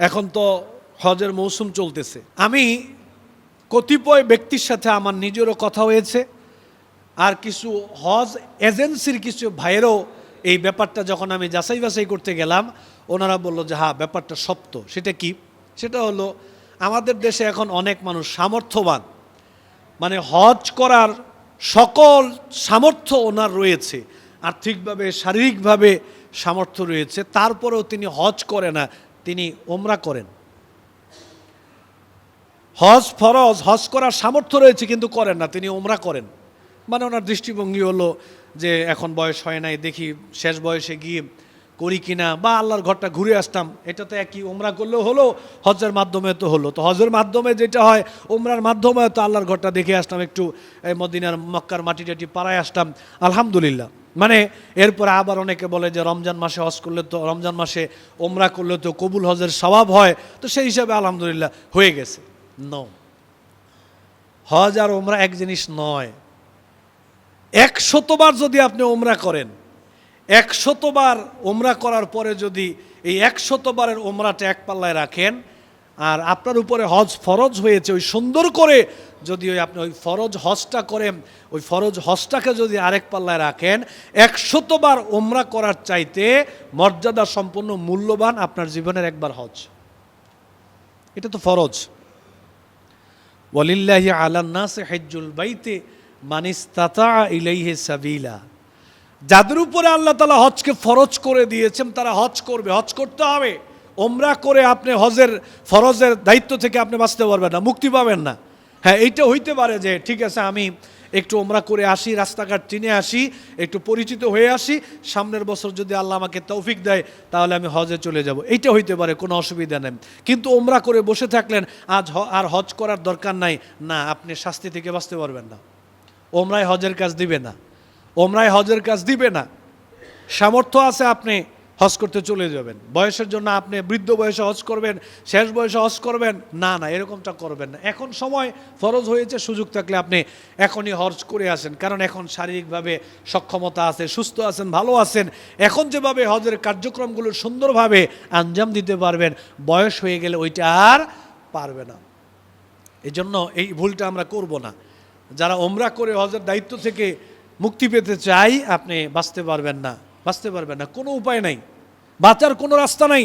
এখন তো হজের মৌসুম চলতেছে। আমি কতিপয় ব্যক্তির সাথে আমার নিজেরও কথা হয়েছে, আর কিছু হজ এজেন্সির কিছু ভাইয়েরও এই ব্যাপারটা যখন আমি যাচাই বাছাই করতে গেলাম, ওনারা বলল যে হ্যাঁ ব্যাপারটা সত্য। সেটা কি? সেটা হলো, আমাদের দেশে এখন অনেক মানুষ সামর্থ্যবান। মানে হজ করার সকল সামর্থ্য ওনার রয়েছে, আর্থিকভাবে, শারীরিকভাবে সামর্থ্য রয়েছে, তারপরেও তিনি হজ করে না। তিনি ওমরা করেন। হজ ফরজ, হজ করার সামর্থ্য রয়েছে কিন্তু করেন না, তিনি ওমরা করেন। মানে ওনার দৃষ্টিভঙ্গি হলো যে এখন বয়স হয় নাই, দেখি শেষ বয়সে গিয়ে করি কিনা, বা আল্লাহর ঘরটা ঘুরে আসতাম, এটা তো একই, ওমরা করলেও হলো, হজের মাধ্যমে তো হলো। তো হজের মাধ্যমে যেটা হয়, ওমরার মাধ্যমে তো আল্লাহর ঘরটা দেখে আসতাম, একটু, এই মদিনার মক্কার মাটি টাটি পাড়ায় আসতাম। আলহামদুলিল্লাহ। মানে এরপরে আবার অনেকে বলে যে রমজান মাসে হজ করলে তো, রমজান মাসে ওমরা করলে তো কবুল হজের স্বভাব হয়। তো সেই হিসাবে আলহামদুলিল্লাহ হয়ে গেছে। ন হজ আর ওমরা এক জিনিস নয়। একশতবার যদি আপনি ওমরা করেন, একশতবার ওমরা করার পরে যদি এই একশতবারের ওমরাটা এক পাল্লায় রাখেন, আর আপনার উপরে হজ ফরজ হয়েছে, ওই সুন্দর করে যদি ওই আপনি ওই ফরজ হজটা করেন, ওই ফরজ হজটাকে যদি আরেক পাল্লায় রাখেন একশতবার ওমরা করার চাইতে মর্যাদা সম্পন্ন মূল্যবান আপনার জীবনের একবার হজ। এটা তো ফরজ। ওয়ালিল্লাহি আলান্নাস হেজ্জুল বাইতে মানিস্তাতা ইলাইহে সাবিলা। যাদের উপরে আল্লাহ তালা হজকে ফরজ করে দিয়েছেন, তারা হজ করবে। হজ করতে হবে। ওমরা করে আপনি হজের, ফরজের দায়িত্ব থেকে আপনি বাঁচতে পারবেন না, মুক্তি পাবেন না। হ্যাঁ এইটা হইতে পারে যে, ঠিক আছে, আমি একটু ওমরা করে আসি, রাস্তাঘাট চিনে আসি, একটু পরিচিত হয়ে আসি, সামনের বছর যদি আল্লাহ আমাকে তৌফিক দেয়, তাহলে আমি হজে চলে যাব। এইটা হইতে পারে, কোনো অসুবিধা নেই। কিন্তু ওমরা করে বসে থাকলেন, আজ আর হজ করার দরকার নাই। না, আপনি শাস্তি থেকে বাঁচতে পারবেন না। ওমরায় হজের কাজ দিবে না। ওমরায় হজের কাজ দিবে না। সামর্থ্য আছে আপনি হজ করতে চলে যাবেন। বয়সের জন্য আপনি বৃদ্ধ বয়সে হজ করবেন, শেষ বয়সে হজ করবেন, না না, এরকমটা করবেন না। এখন সময় ফরজ হয়েছে, সুযোগ থাকলে আপনি এখনই হজ করে আসেন। কারণ এখন শারীরিকভাবে সক্ষমতা আছে, সুস্থ আছেন, ভালো আছেন। এখন যেভাবে হজের কার্যক্রমগুলো সুন্দরভাবে আঞ্জাম দিতে পারবেন, বয়স হয়ে গেলে ওইটা আর পারবে না। এই জন্য এই ভুলটা আমরা করব না। যারা ওমরা করে হজের দায়িত্ব থেকে মুক্তি পেতে চাই, আপনি বাঁচতে পারবেন না। বাঁচতে পারবে না। কোনো উপায় নাই। বাঁচার কোনো রাস্তা নাই।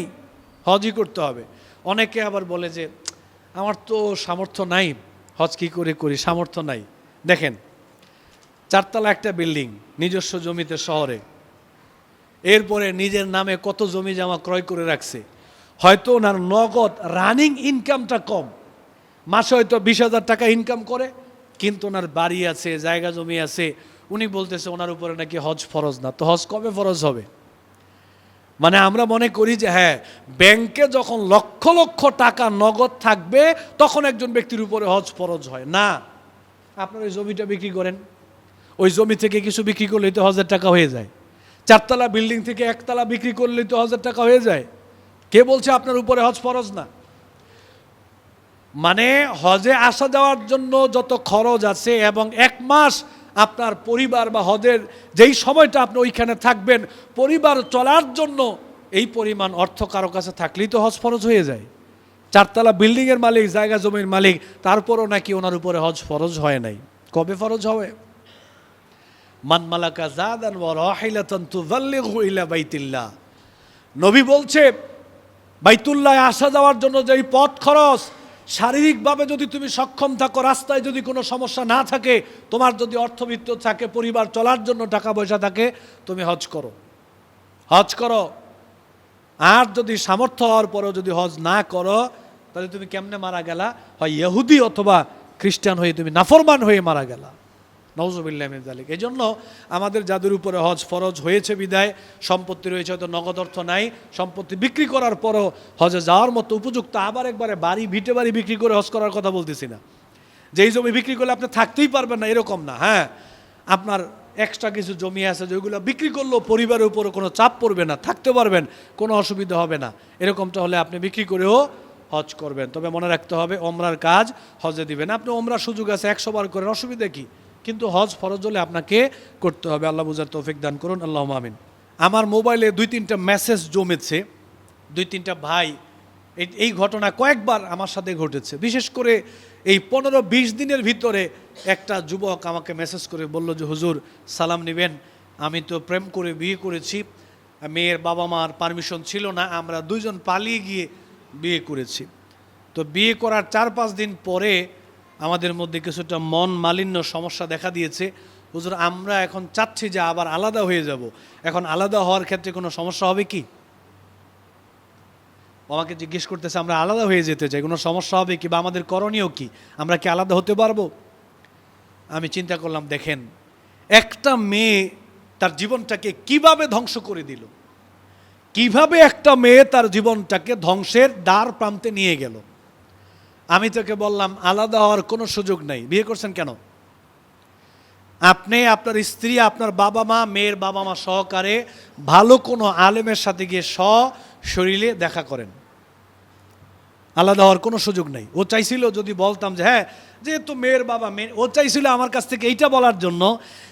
হজই করতে হবে। অনেকে আবার বলে যে, আমার তো সামর্থ্য নাই। হজ কী করে করি? সামর্থ্য নাই। দেখেন, চারতলা একটা বিল্ডিং, নিজস্ব জমিতে শহরে। এরপরে নিজের নামে কত জমি জামা ক্রয় করে রাখছে। হয়তো ওনার নগদ রানিং ইনকামটা কম। মাসে হয়তো বিশ হাজার টাকা ইনকাম করে, কিন্তু ওনার বাড়ি আছে, জায়গা জমি আছে উনি বলতেছে, ওনার উপরে নাকি হজ ফরজ না। তো হজ কবে ফরজ হবে? মানে আমরা মনে করি যে হ্যাঁ ব্যাংকে যখন লক্ষ লক্ষ টাকা নগদ থাকবে, তখন একজন ব্যক্তির উপরে হজ ফরজ হয়। না। আপনার ওই জমিটা বিক্রি করেন। ওই জমি থেকে কিছু বিক্রি করলেই তো হাজার টাকা হয়ে যায়। চারতলা বিল্ডিং থেকে একতলা বিক্রি করলেই তো হাজার টাকা হয়ে যায়। কে বলছে আপনার উপরে হজ ফরজ না? মানে হজে আসা যাওয়ার জন্য যত খরচ আছে এবং এক মাস আপনার পরিবার বা হদের যেই সময়টা আপনি ওইখানে থাকবেন, পরিবার চলার জন্য এই পরিমাণ অর্থ কারও কাছে থাকলেই তো হজ ফরজ হয়ে যায়। চারতলা বিল্ডিংয়ের মালিক, জায়গা জমির মালিক, তারপরও নাকি ওনার উপরে হজ ফরজ হয় নাই। কবে ফরজ হবে? মান মালাকা জাদান ইলা নবী বলছে, বাইতুল্লাহ আসা যাওয়ার জন্য যেই পথ খরচ শারীরিকভাবে যদি তুমি সক্ষম থাকো, রাস্তায় যদি কোনো সমস্যা না থাকে, তোমার যদি অর্থবিত্ত থাকে, পরিবার চলার জন্য টাকা পয়সা থাকে, তুমি হজ করো। হজ করো। আর যদি সামর্থ্য হওয়ার পরেও যদি হজ না করো, তাহলে তুমি কেমনে মারা গেলা? হয় ইহুদি অথবা খ্রিস্টান হয়ে তুমি নাফরমান হয়ে মারা গেলা। নওজবিল্লামিক এই জন্য আমাদের যাদের উপরে হজ ফরজ হয়েছে বিদায়, সম্পত্তি রয়েছে হয়তো নগদ অর্থ নাই, সম্পত্তি বিক্রি করার পরও হজে যাওয়ার মতো উপযুক্ত আবার একবারে বাড়ি, ভিটে বাড়ি বিক্রি করে হজ করার কথা বলতেছি না। যেই জমি বিক্রি করলে আপনি থাকতেই পারবেন না, এরকম না হ্যাঁ। আপনার এক্সট্রা কিছু জমি আছে, যেগুলো বিক্রি করলেও পরিবারের উপরে কোনো চাপ পড়বে না, থাকতে পারবেন, কোনো অসুবিধা হবে না। এরকমটা হলে আপনি বিক্রি করেও হজ করবেন। তবে মনে রাখতে হবে, ওমরার কাজ হজে দিবেন। আপনি ওমরার সুযোগ আছে একশো বার করেন, অসুবিধা কি? কিন্তু হজ ফরজ হলে আপনাকে করতে হবে। আল্লাহ বুঝার তৌফিক দান করুন। আল্লাহ আমিন। আমার মোবাইলে দুই তিনটা মেসেজ জমেছে। দুই তিনটা ভাই এই- ঘটনা কয়েকবার আমার সাথে ঘটেছে। বিশেষ করে এই পনেরো বিশ দিনের ভিতরে একটা যুবক আমাকে মেসেজ করে বলল যে, হুজুর, সালাম নেবেন। আমি তো প্রেম করে বিয়ে করেছি। মেয়ের বাবা মার পারমিশন ছিল না। আমরা দুইজন পালিয়ে গিয়ে বিয়ে করেছি। তো বিয়ে করার চার পাঁচ দিন পরে আমাদের মধ্যে কিছুটা মন মালিন্য সমস্যা দেখা দিয়েছে। হুজুর, আমরা এখন চাচ্ছি যে আবার আলাদা হয়ে যাব। এখন আলাদা হওয়ার ক্ষেত্রে কোনো সমস্যা হবে কি? আমাকে জিজ্ঞেস করতেছে, আমরা আলাদা হয়ে যেতে চাই, কোনো সমস্যা হবে কি? বা আমাদের করণীয় কি? আমরা কি আলাদা হতে পারব? আমি চিন্তা করলাম, দেখেন, একটা মেয়ে তার জীবনটাকে কীভাবে ধ্বংস করে দিল? কীভাবে একটা মেয়ে তার জীবনটাকে ধ্বংসের দ্বার প্রান্তে নিয়ে গেল? আমি তাকে বললাম, আলাদা হওয়ার কোনো সুযোগ নাই। বিয়ে করছেন কেন? আপনি আপনার স্ত্রী, আপনার বাবা মা, মেয়ের বাবা মা সহকারে ভালো কোনো আলেমের সাথে গিয়ে স শরীরে দেখা করেন। আলাদা হওয়ার কোনো সুযোগ নেই। ও চাইছিল যদি বলতাম যে হ্যাঁ যেহেতু মেয়ের বাবা, মেয়ে ও চাইছিল আমার কাছ থেকে এইটা বলার জন্য,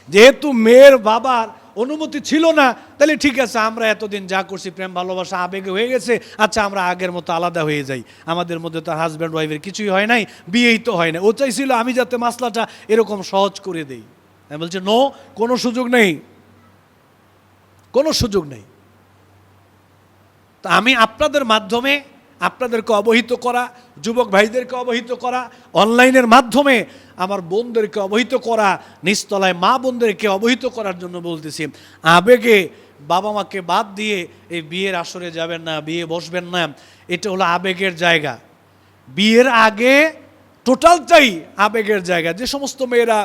যেহেতু মেয়ের বাবার অনুমতি ছিল না, তাহলে ঠিক আছে, আমরা এতদিন যা করছি, প্রেম, ভালোবাসা, আবেগে হয়ে গেছে আচ্ছা আমরা আগের মতো আলাদা হয়ে যাই। আমাদের মধ্যে তো হাজব্যান্ড ওয়াইফের কিছুই হয় নাই, বিয়েই তো হয় না ও চাইছিল আমি যাতে মাসলাটা এরকম সহজ করে দেই। আমি বলছি নো কোনো সুযোগ নেই। কোনো সুযোগ নেই। তা আমি আপনাদের মাধ্যমে আপনাদেরকে অবহিত করা, যুবক ভাইদেরকে অবহিত করা, অনলাইনের মাধ্যমে আমার বোনদেরকে অবহিত করা নিস্তলায় মা বোনদেরকে অবহিত করার জন্য বলতেছি, আবেগে বাবা মাকে বাদ দিয়ে এই বিয়ের আসরে যাবেন না, বিয়ে বসবেন না, এটা হলো আবেগের জায়গা। বিয়ের আগে টোটালটাই আবেগের জায়গা। যে সমস্ত মেয়েরা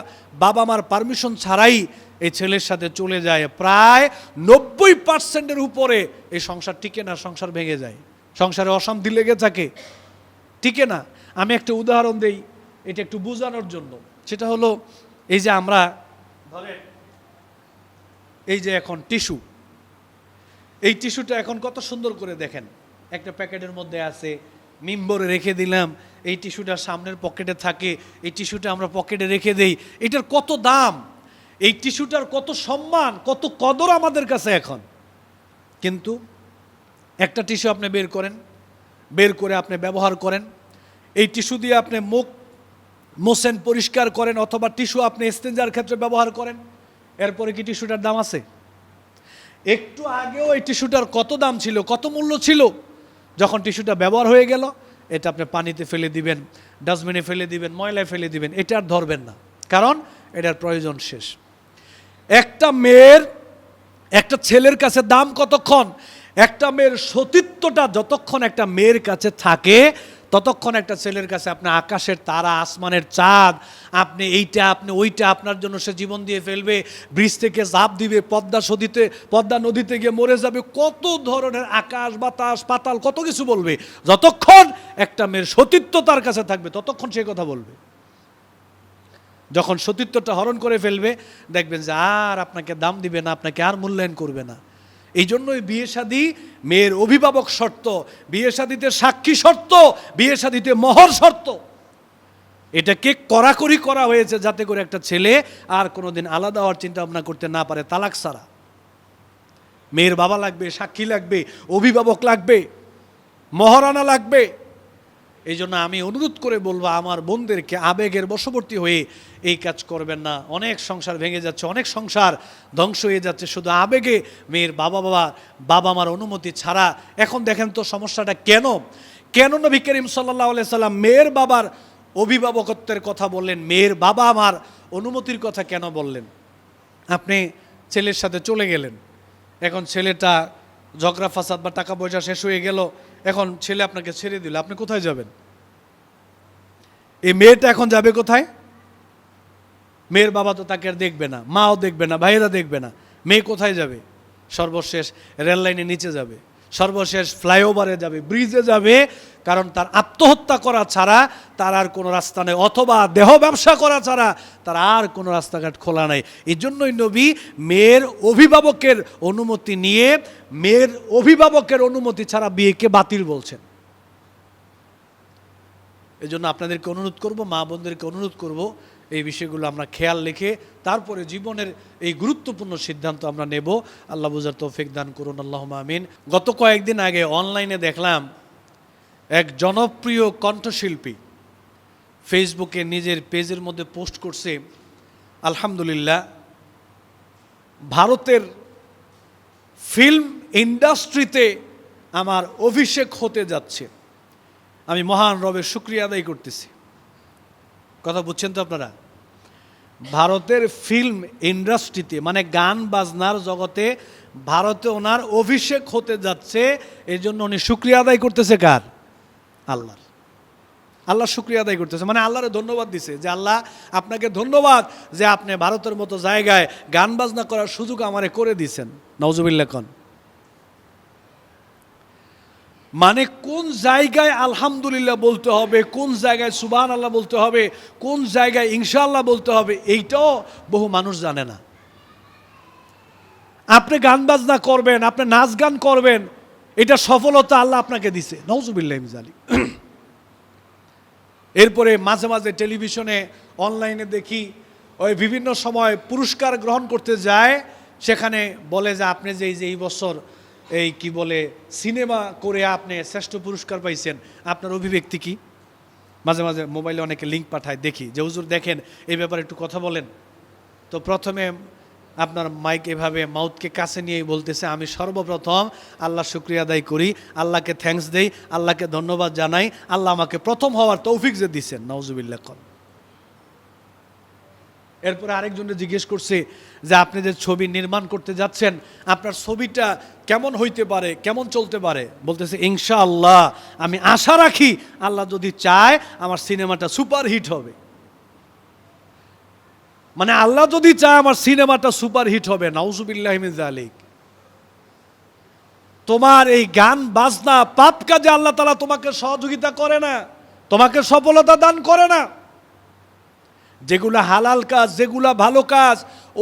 বাবা মার পারমিশন ছাড়াই এই ছেলের সাথে চলে যায়, প্রায় নব্বই পার্সেন্টের উপরে এই সংসার টিকে না, সংসার ভেঙে যায়। সংসারে অশান্তি লেগে থাকে। টিকে না। আমি একটা উদাহরণ দেই, এটা একটু বোঝানোর জন্য। সেটা হলো, এই যে আমরা, ধরেন, এই যে এখন টিস্যু। এই টিস্যুটা এখন কত সুন্দর করে দেখেন। একটা প্যাকেটের মধ্যে আছে, মিম্বরে রেখে দিলাম, এই টিস্যুটা সামনের পকেটে থাকে, এই টিস্যুটা আমরা পকেটে রেখে দেই। এটার কত দাম? এই টিস্যুটার কত সম্মান, কত কদর আমাদের কাছে এখন। কিন্তু একটা টিস্যু আপনি বের করেন, বের করে আপনি ব্যবহার করেন। এই টিস্যু দিয়ে আপনি মুখ, মোসেন পরিষ্কার করেন অথবা টিস্যু আপনি স্টেঞ্জার ক্ষেত্রে ব্যবহার করেন। এরপরে কি টিস্যুটার দাম আছে? একটু আগেও এই টিস্যুটার কত দাম ছিল, কত মূল্য ছিল? যখন টিস্যুটা ব্যবহার হয়ে গেল, এটা আপনি পানিতে ফেলে দিবেন, ডাস্টবিনে ফেলে দিবেন, ময়লায় ফেলে দিবেন, এটা আর ধরবেন না। কারণ এটার প্রয়োজন শেষ। একটা মেয়ের, একটা ছেলের কাছে দাম কতক্ষণ? একটা মেয়ের সতীত্বটা যতক্ষণ একটা মেয়ের কাছে থাকে, ততক্ষণ একটা ছেলের কাছে আপনি আকাশের তারা, আসমানের চাঁদ, আপনি এইটা, আপনি ওইটা, আপনার জন্য সে জীবন দিয়ে ফেলবে, ব্রিজ থেকে জাপ দিবে, পদ্মা সদিতে পদ্মা নদীতে গিয়ে মরে যাবে, কত ধরনের আকাশ, বাতাস, পাতাল, কত কিছু বলবে। যতক্ষণ একটা মেয়ের সতীত্ব তার কাছে থাকবে, ততক্ষণ সে কথা বলবে। যখন সতীত্বটা হরণ করে ফেলবে, দেখবেন যে আর আপনাকে দাম দিবে না, আপনাকে আর মূল্যায়ন করবে না। এই জন্যই বিয়ে শাদী মেয়ের অভিভাবক শর্ত, বিয়ে শাদিতে সাক্ষী শর্ত, বিয়ে শাদিতে মহর শর্ত। এটাকে কড়াকড়ি করা হয়েছে যাতে করে একটা ছেলে আর কোনোদিন আলাদা হওয়ার চিন্তা ভাবনা করতে না পারে তালাক সারা মেয়ের বাবা লাগবে, সাক্ষী লাগবে, অভিভাবক লাগবে, মহারানা লাগবে। এই জন্য আমি অনুরোধ করে বলব, আমার বোনদেরকে আবেগের বশবর্তী হয়ে এই কাজ করবেন না। অনেক সংসার ভেঙে যাচ্ছে, অনেক সংসার ধ্বংস হয়ে যাচ্ছে। শুধু আবেগে মেয়ের বাবা বাবা বাবা মার অনুমতি ছাড়া। এখন দেখেন তো সমস্যাটা কেন? কেন নবী করিম সাল্লাহ সাল্লাম মেয়ের বাবার অভিভাবকত্বের কথা বললেন? মেয়ের বাবা আমার অনুমতির কথা কেন বললেন? আপনি ছেলের সাথে চলে গেলেন। এখন ছেলেটা ঝগড়া, ফাসাদ বা টাকা পয়সা শেষ হয়ে গেল। এখন ছেলে আপনাকে ছেড়ে দিল, আপনি কোথায় যাবেন? এই মেয়েটা এখন যাবে কোথায়? মেয়ের বাবা তো তাকে আর দেখবে না, মাও দেখবে না, ভাইয়েরা দেখবে না। মেয়ে কোথায় যাবে? সর্বশেষ রেললাইনের নিচে যাবে। সর্বশেষ ফ্লাইওভারে যাবে, ব্রিজে যাবে, কারণ তার আত্মহত্যা করা ছাড়া তার আর কোনো রাস্তা নেই, অথবা দেহ ব্যবসা করা ছাড়া তার আর কোনো রাস্তাঘাট খোলা নাই। এই জন্যই নবী মেয়ের অভিভাবকের অনুমতি নিয়ে, মেয়ের অভিভাবকের অনুমতি ছাড়া বিয়েকে বাতিল বলছেন। এই জন্য আপনাদেরকে অনুরোধ করব, মা বোনদেরকে অনুরোধ করব এই বিষয়গুলো আমরা খেয়াল রেখে তারপরে জীবনের এই গুরুত্বপূর্ণ সিদ্ধান্ত আমরা নেব। আল্লাহ বুজার তৌফিক দান করুন আল্লাহ আমিন। গত কয়েকদিন আগে অনলাইনে দেখলাম এক জনপ্রিয় কণ্ঠশিল্পী ফেসবুকে নিজের পেজের মধ্যে পোস্ট করছে, আলহামদুলিল্লাহ, ভারতের ফিল্ম ইন্ডাস্ট্রিতে আমার অভিষেক হতে যাচ্ছে। আমি মহান রবের শুক্রিয়া আদায় করতেছি। কথা বুঝছেন তো আপনারা? ভারতের ফিল্ম ইন্ডাস্ট্রিতে মানে গান বাজনার জগতে ভারতে ওনার অভিষেক হতে যাচ্ছে এই জন্য উনি শুক্রিয়া আদায় করতেছে কার? আল্লাহর। আল্লাহ শুক্রিয়া আদায় করতেছে। মানে আল্লাহরে ধন্যবাদ দিছে যে আল্লাহ আপনাকে ধন্যবাদ যে আপনি ভারতের মতো জায়গায় গান বাজনা করার সুযোগ আমারে করে দিছেন। নওজুবিল্লা কন। মানে কোন জায়গায় আলহামদুলিল্লাহ বলতে হবে, কোন জায়গায় সুবান আল্লাহ বলতে হবে, কোন জায়গায় ইনশাআল্লাহ বলতে হবে, এইটাও বহু মানুষ জানে না। আপনি গান বাজনা করবেন, আপনি নাচ গান করবেন, এটা সফলতা আল্লাহ আপনাকে দিছে। নওজুবিল্লাহ মিজালি এরপরে মাঝে মাঝে টেলিভিশনে, অনলাইনে দেখি, ওই বিভিন্ন সময় পুরস্কার গ্রহণ করতে যায়, সেখানে বলে যে, আপনি যে এই যে এই বছর এই কি বলে, সিনেমা করে আপনি শ্রেষ্ঠ পুরস্কার পাইছেন। আপনার অভিব্যক্তি কি? মাঝে মাঝে মোবাইলে অনেকে লিঙ্ক পাঠায়, দেখি। যে হুজুর দেখেন, এই ব্যাপারে একটু কথা বলেন। তো প্রথমে আপনার মাইক এভাবে মাউথকে কাছে নিয়েই বলতেছে, আমি সর্বপ্রথম আল্লাহ শুক্রিয়া আদায় করি, আল্লাহকে থ্যাঙ্কস দেই, আল্লাহকে ধন্যবাদ জানাই, আল্লাহ আমাকে প্রথম হওয়ার তৌফিক যে দিচ্ছেন নওজুবিল্লাহ কল। এরপরে আরেকজনে জিজ্ঞেস করছে যে, আপনি যে ছবি নির্মাণ করতে যাচ্ছেন, আপনার ছবিটা কেমন হইতে পারে? কেমন চলতে পারে? বলতেছে, ইনশাআল্লাহ, আমি আশা রাখি আল্লাহ যদি চায়, আমার সিনেমাটা সুপার হিট হবে। মানে আল্লাহ যদি চায়, আমার সিনেমাটা সুপার হিট হবে নাউজুবিল্লাহিমিন জালিক তোমার এই গান, বাজনা পাপ কাজে আল্লাহ তালা তোমাকে সহযোগিতা করে না, তোমাকে সফলতা দান করে না। যেগুলা হালাল কাজ, যেগুলা ভালো কাজ,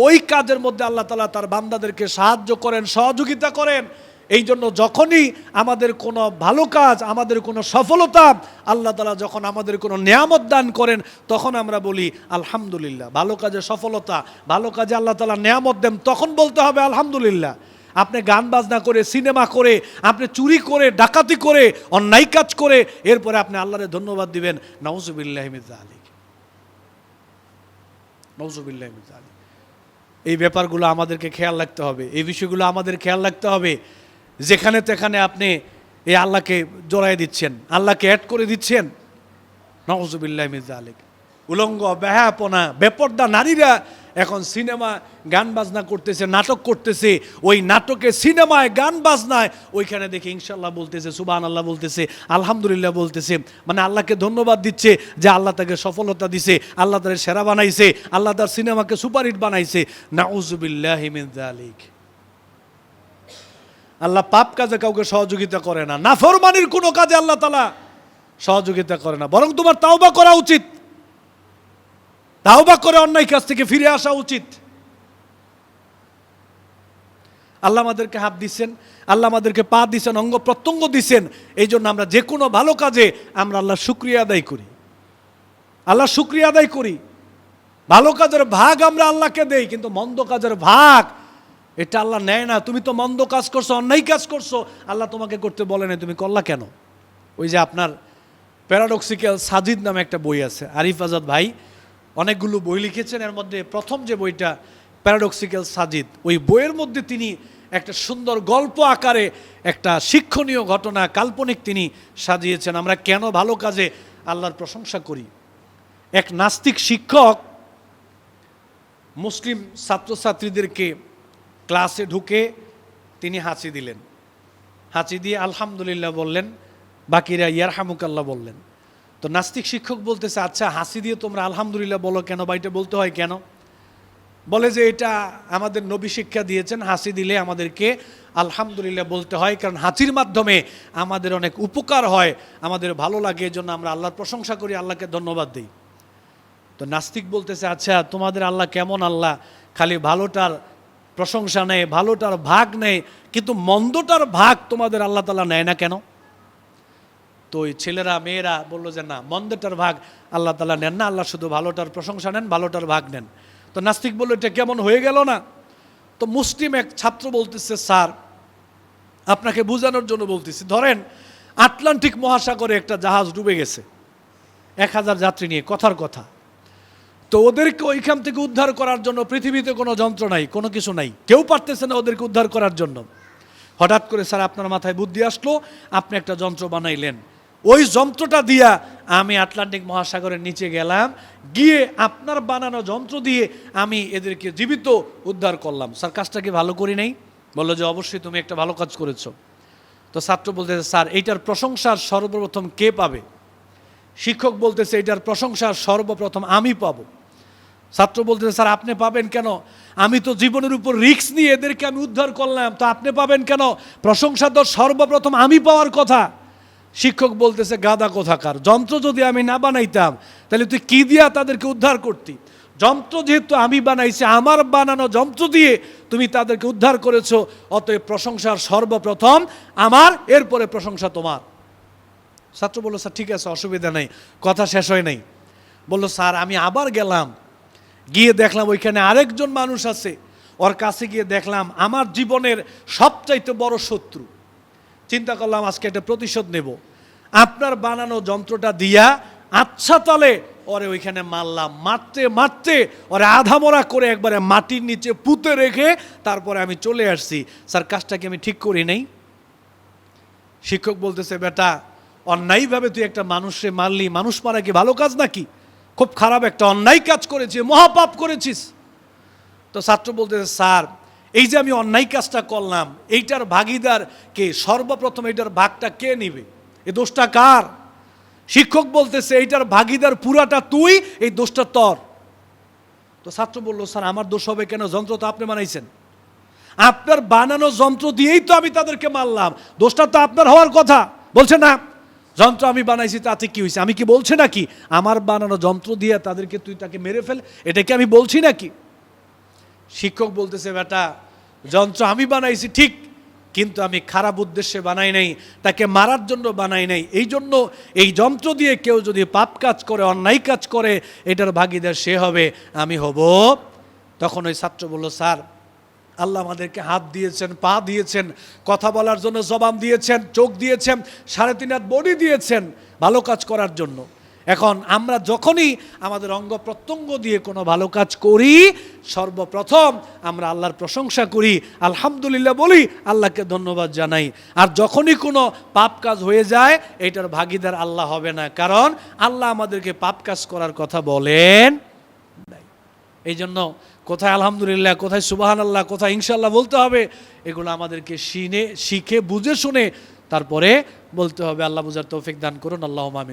ওই কাজের মধ্যে আল্লাহ তালা তার বান্দাদেরকে সাহায্য করেন, সহযোগিতা করেন। এই জন্য যখনই আমাদের কোনো ভালো কাজ, আমাদের কোনো সফলতা, আল্লাহ তালা যখন আমাদের কোনো নিয়ামত দান করেন, তখন আমরা বলি, আলহামদুলিল্লাহ, ভালো কাজে সফলতা, ভালো কাজে আল্লাহ তালা নিয়ামত দেন। তখন বলতে হবে, আলহামদুলিল্লাহ, আপনি গান বাজনা করে, সিনেমা করে, আপনি চুরি করে, ডাকাতি করে, অন্যায় কাজ করে, এরপরে আপনি আল্লাহরে ধন্যবাদ দিবেন। নওজুবিল্লাহ আলী নওজুবিল্লাহ আলী এই ব্যাপারগুলো আমাদেরকে খেয়াল রাখতে হবে। এই বিষয়গুলো আমাদের খেয়াল রাখতে হবে। যেখানে তেখানে আপনি এই আল্লাহকে জড়াই দিচ্ছেন, আল্লাহকে অ্যাড করে দিচ্ছেন নজুবিল্লাহ মির্জা আলিক উলঙ্গ ব্যাহাপনা বেপর্দা নারীরা এখন সিনেমা গান বাজনা করতেছে, নাটক করতেছে, ওই নাটকে সিনেমায় গান বাজনায় ওইখানে দেখে ইনশাল্লাহ বলতেছে সুবান আল্লাহ বলতেছে, আলহামদুলিল্লাহ বলতেছে। মানে আল্লাহকে ধন্যবাদ দিচ্ছে যে আল্লাহ তাকে সফলতা দিছে, আল্লাহ তাদের সেরা বানাইছে, আল্লাহ তার সিনেমাকে সুপারহিট বানাইছে। নাউজুবিল্লাহ জালিক আল্লাহ পাপ কাজে কাউকে সহযোগিতা করে না। নাফরমানির কোনো কাজে আল্লাহ তালা সহযোগিতা করে না। বরং তোমার তাওবা করা উচিত। তাওবা করে অন্যায় কাজ থেকে ফিরে আসা উচিত। আল্লাহ আমাদেরকে হাত দিচ্ছেন আল্লাহ আমাদেরকে পা দিচ্ছেন অঙ্গ প্রত্যঙ্গ দিচ্ছেন এই জন্য আমরা যে কোনো ভালো কাজে আমরা আল্লাহ শুক্রিয়া আদায় করি। আল্লাহ শুক্রিয়া আদায় করি। ভালো কাজের ভাগ আমরা আল্লাহকে দেই, কিন্তু মন্দ কাজের ভাগ, এটা আল্লাহ নেয় না। তুমি তো মন্দ কাজ করছ, অন্যায় কাজ করছ, আল্লাহ তোমাকে করতে বলে না তুমি করলা কেন? ওই যে আপনার প্যারাডক্সিক্যাল সাজিদ নামে একটা বই আছে, আরিফ আজাদ ভাই অনেকগুলো বই লিখেছেন। এর মধ্যে প্রথম যে বইটা প্যারাডক্সিক্যাল সাজিদ ওই বইয়ের মধ্যে তিনি একটা সুন্দর গল্প আকারে একটা শিক্ষণীয় ঘটনা, কাল্পনিক তিনি সাজিয়েছেন। আমরা কেন ভালো কাজে আল্লাহর প্রশংসা করি? এক নাস্তিক শিক্ষক মুসলিম ছাত্রছাত্রীদেরকে ক্লাসে ঢুকে তিনি হাঁচি দিলেন। হাঁচি দিয়ে আলহামদুলিল্লাহ বললেন, বাকিরা ইয়ারহামুকাল্লাহ বললেন। তো নাস্তিক শিক্ষক বলতেছে আচ্ছা হাসি দিয়ে তোমরা আলহামদুলিল্লাহ বলো কেন বা এটা বলতে হয় কেন? বলে যে, এটা আমাদের নবী শিক্ষা দিয়েছেন, হাসি দিলে আমাদেরকে আলহামদুলিল্লাহ বলতে হয়, কারণ হাসির মাধ্যমে আমাদের অনেক উপকার হয়, আমাদের ভালো লাগে এই জন্য আমরা আল্লাহর প্রশংসা করি, আল্লাহকে ধন্যবাদ দিই। তো নাস্তিক বলতেছে আচ্ছা তোমাদের আল্লাহ কেমন আল্লাহ? খালি ভালোটার প্রশংসা নেয় ভালোটার ভাগ নেয় কিন্তু মন্দটার ভাগ তোমাদের আল্লাহ তালা নেয় না কেন? তো ওই ছেলেরা, মেয়েরা বলল যে, না, মন্দটার ভাগ আল্লাহ তালা নেন না, আল্লাহ শুধু ভালোটার প্রশংসা নেন, ভালোটার ভাগ নেন। তো নাস্তিক বলল, এটা কেমন হয়ে গেল না? তো মুসলিম এক ছাত্র বলতেছে, স্যার, আপনাকে বোঝানোর জন্য বলতেছি, ধরেন আটলান্টিক মহাসাগরে একটা জাহাজ ডুবে গেছে, এক হাজার যাত্রী নিয়ে, কথার কথা। তো ওদেরকে ওইখান থেকে উদ্ধার করার জন্য পৃথিবীতে কোনো যন্ত্র নাই, কোনো কিছু নাই, কেউ পারতেছে না ওদেরকে উদ্ধার করার জন্য। হঠাৎ করে, স্যার, আপনার মাথায় বুদ্ধি আসলো, আপনি একটা যন্ত্র বানাইলেন। ওই যন্ত্রটা দিয়া আমি আটলান্টিক মহাসাগরের নিচে গেলাম, গিয়ে আপনার বানানো যন্ত্র দিয়ে আমি এদেরকে জীবিত উদ্ধার করলাম। স্যার, কাজটা কি ভালো করি নাই? বলল যে, অবশ্যই তুমি একটা ভালো কাজ করেছ। তো ছাত্র বলতেছে, স্যার, এইটার প্রশংসার সর্বপ্রথম কে পাবে? শিক্ষক বলতেছে এটার প্রশংসার সর্বপ্রথম আমি পাবো। ছাত্র বলতেছে, স্যার, আপনি পাবেন কেন? আমি তো জীবনের উপর রিস্ক নিয়ে এদেরকে আমি উদ্ধার করলাম, তো আপনি পাবেন কেন? প্রশংসা তো সর্বপ্রথম আমি পাওয়ার কথা। শিক্ষক বলতেছে গাদা কোথাকার? যন্ত্র যদি আমি না বানাইতাম, তাহলে তুই কি দিয়া তাদেরকে উদ্ধার করতি? যন্ত্র যেহেতু আমি বানাইছি, আমার বানানো যন্ত্র দিয়ে তুমি তাদেরকে উদ্ধার করেছ, অতএব প্রশংসার সর্বপ্রথম আমার, এরপরে প্রশংসা তোমার। ছাত্র বলল, স্যার, ঠিক আছে, অসুবিধা নেই, কথা শেষ হয় নাই। বলল, স্যার, আমি আবার গেলাম, গিয়ে দেখলাম ওইখানে আরেকজন মানুষ আছে, ওর কাছে গিয়ে দেখলাম আমার জীবনের সবচাইতে বড় শত্রু। চিন্তা করলাম আজকে একটা প্রতিশোধ নেব। আপনার বানানো যন্ত্রটা দিয়া আচ্ছা তলে ওরে ওইখানে মারলাম। মারতে মারতে ওরে আধামরা করে একবারে মাটির নিচে পুঁতে রেখে তারপরে আমি চলে আসছি। স্যার, কাজটা কি আমি ঠিক করি নাই? শিক্ষক বলতেছে, বেটা, অন্যায়ভাবে তুই একটা মানুষে মারলি, মানুষ মারা কি ভালো কাজ নাকি? খুব খারাপ একটা অন্যায় কাজ করেছিস, মহাপাপ করেছিস। তো ছাত্র বলতেছে, স্যার এই যে আমি অন্যায় কাজটা করলাম, এইটার ভাগিদার কে সর্বপ্রথম এইটার ভাগটা কে নিবে? এ দোষটা কার? শিক্ষক বলতেছে, এইটার ভাগিদার পুরাটা তুই, এই দোষটা তর। তো ছাত্র বলল, স্যার, আমার দোষ হবে কেন? যন্ত্র তো আপনি বানাইছেন। আপনার বানানো যন্ত্র দিয়েই তো আমি তাদেরকে মারলাম। দোষটা তো আপনার হওয়ার কথা। বলছে না, যন্ত্র আমি বানাইছি, তাতে কি হয়েছে? আমি কি বলছি নাকি? আমার বানানো যন্ত্র দিয়ে তাদেরকে তুই তাকে মেরে ফেল? এটা কি আমি বলছি নাকি? শিক্ষক বলতেছে, বেটা যন্ত্র আমি বানাইছি ঠিক, কিন্তু আমি খারাপ উদ্দেশ্যে বানাই নাই, তাকে মারার জন্য বানাই নাই। এই জন্য এই যন্ত্র দিয়ে কেউ যদি পাপ কাজ করে, অন্যায় কাজ করে, এটার ভাগিদার সে হবে, আমি হব। তখন ওই ছাত্র বলল, স্যার, আল্লাহ আমাদেরকে হাত দিয়েছেন, পা দিয়েছেন, কথা বলার জন্য জবাব দিয়েছেন, চোখ দিয়েছেন, সাড়ে তিন হাত বডি দিয়েছেন, ভালো কাজ করার জন্য। এখন আমরা যখনই আমাদের অঙ্গ প্রত্যঙ্গ দিয়ে কোনো ভালো কাজ করি, সর্বপ্রথম আমরা আল্লাহর প্রশংসা করি, আলহামদুলিল্লাহ বলি, আল্লাহকে ধন্যবাদ জানাই। আর যখনই কোনো পাপ কাজ হয়ে যায়, এটার ভাগিদার আল্লাহ হবে না। কারণ আল্লাহ আমাদেরকে পাপ কাজ করার কথা বলেন এই জন্য কোথায় আলহামদুলিল্লাহ, কোথায় সুবাহান আল্লাহ কোথায় ইনশাল্লাহ বলতে হবে, এগুলো আমাদেরকে শিনে, শিখে, বুঝে, শুনে তারপরে বলতে হবে। আল্লাহ বুঝার তৌফিক দান করুন। আল্লাহ মামিন